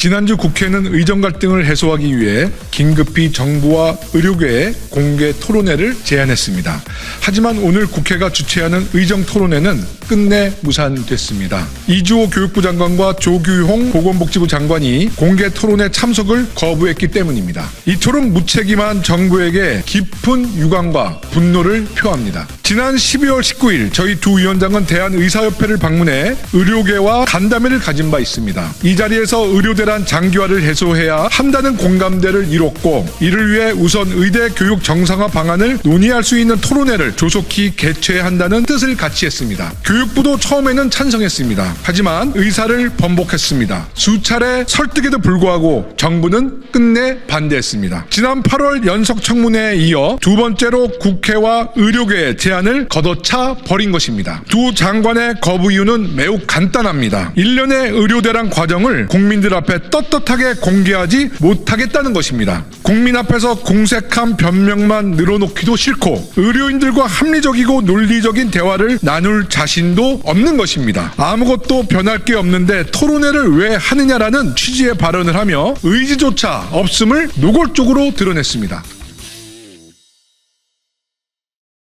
지난주 국회는 의정 갈등을 해소하기 위해 긴급히 정부와 의료계에 공개 토론회를 제안했습니다. 하지만 오늘 국회가 주최하는 의정 토론회는 끝내 무산됐습니다. 이주호 교육부 장관과 조규홍 보건복지부 장관이 공개 토론회 참석을 거부했기 때문입니다. 이토록 무책임한 정부에게 깊은 유감과 분노를 표합니다. 지난 12월 19일 저희 두 위원장은 대한의사협회를 방문해 의료계와 간담회를 가진 바 있습니다. 이 자리에서 의료대 란 장기화를 해소해야 한다는 공감대를 이뤘고 이를 위해 우선 의대 교육 정상화 방안을 논의할 수 있는 토론회를 조속히 개최해야 한다는 뜻을 같이 했습니다. 교육부도 처음에는 찬성했습니다. 하지만 의사를 번복했습니다. 수차례 설득에도 불구하고 정부는 끝내 반대했습니다. 지난 8월 연석 청문회에 이어 두 번째로 국회와 의료계의 제안을 걷어차 버린 것입니다. 두 장관의 거부 이유는 매우 간단합니다. 1년의 의료대란 과정을 국민들 앞에 떳떳하게 공개하지 못하겠다는 것입니다. 국민 앞에서 공색한 변명만 늘어놓기도 싫고 의료인들과 합리적이고 논리적인 대화를 나눌 자신도 없는 것입니다. 아무것도 변할 게 없는데 토론회를 왜 하느냐라는 취지의 발언을 하며 의지조차 없음을 노골적으로 드러냈습니다.